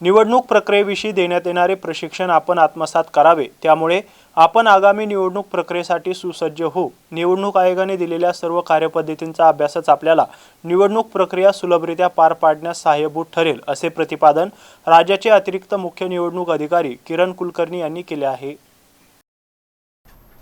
निवडणूक प्रक्रियेविषयी देण्यात येणारे प्रशिक्षण आपण आत्मसात करावे. त्यामुळे आपण आगामी निवडणूक प्रक्रियेसाठी सुसज्ज होऊ. निवडणूक आयोगाने दिलेल्या सर्व कार्यपद्धतींचा अभ्यासच आपल्याला निवडणूक प्रक्रिया सुलभरित्या पार पाडण्यास सहाय्यभूत ठरेल असे प्रतिपादन राज्याचे अतिरिक्त मुख्य निवडणूक अधिकारी किरण कुलकर्णी यांनी केले आहे.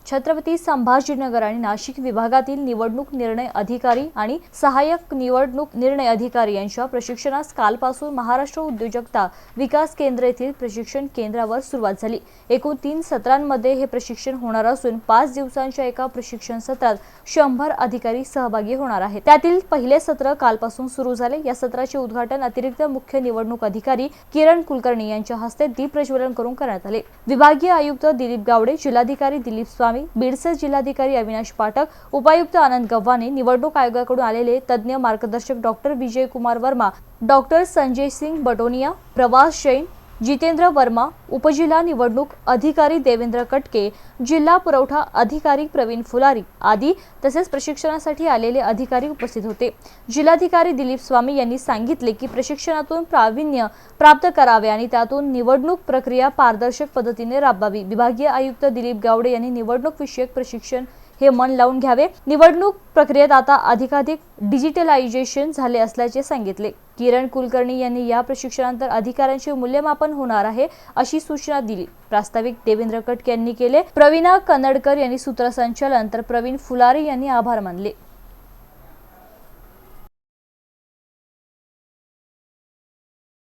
छत्रपती संभाजीनगर आणि नाशिक विभागातील निवडणूक निर्णय अधिकारी आणि सहाय्यक निवडणूक निर्णय अधिकारी यांच्या प्रशिक्षणास कालपासून महाराष्ट्र उद्योजकता विकास केंद्र येथील प्रशिक्षण केंद्रावर सुरुवात झाली. एकूण तीन सत्रांमध्ये हे प्रशिक्षण होणार असून पाच दिवसांच्या एका प्रशिक्षण सत्रात शंभर अधिकारी सहभागी होणार आहेत. त्यातील पहिले सत्र कालपासून सुरू झाले. या सत्राचे उद्घाटन अतिरिक्त मुख्य निवडणूक अधिकारी किरण कुलकर्णी यांच्या हस्ते दीप प्रज्वलन करून करण्यात आले. विभागीय आयुक्त दिलीप गावडे जिल्हाधिकारी दिलीप स्वामी बीडचे जिल्हाधिकारी अविनाश पाठक उपायुक्त आनंद गव्हाणे निवडणूक आयोगाकडून आलेले तज्ज्ञ मार्गदर्शक डॉक्टर विजय कुमार वर्मा डॉक्टर संजय सिंग बटोनिया प्रवास जैन जितेंद्र वर्मा उपजिल्हा निवडणूक अधिकारी देवेंद्र कटके जिल्हा पुरवठा अधिकारी प्रवीण फुलारी आदी तसेच प्रशिक्षणासाठी आलेले अधिकारी उपस्थित होते. जिल्हाधिकारी दिलीप स्वामी यांनी सांगितले की प्रशिक्षणातून प्रावीण्य प्राप्त करावे आणि त्यातून निवडणूक प्रक्रिया पारदर्शक पद्धतीने राबवावी. विभागीय आयुक्त दिलीप गावडे यांनी निवडणूक विषयक प्रशिक्षण हे मन लावून घ्यावे. निवडणूक प्रक्रियेत आता अधिकाधिक डिजिटलायझेशन झाले असल्याचे सांगितले. किरण कुलकर्णी यांनी या प्रशिक्षणानंतर अधिकाऱ्यांचे मूल्यमापन होणार आहे अशी सूचना दिली. प्रास्ताविक देवेंद्र कटके यांनी केले. प्रवीणा कन्नडकर यांनी सूत्रसंचालन तर प्रवीण फुलारी यांनी आभार मानले.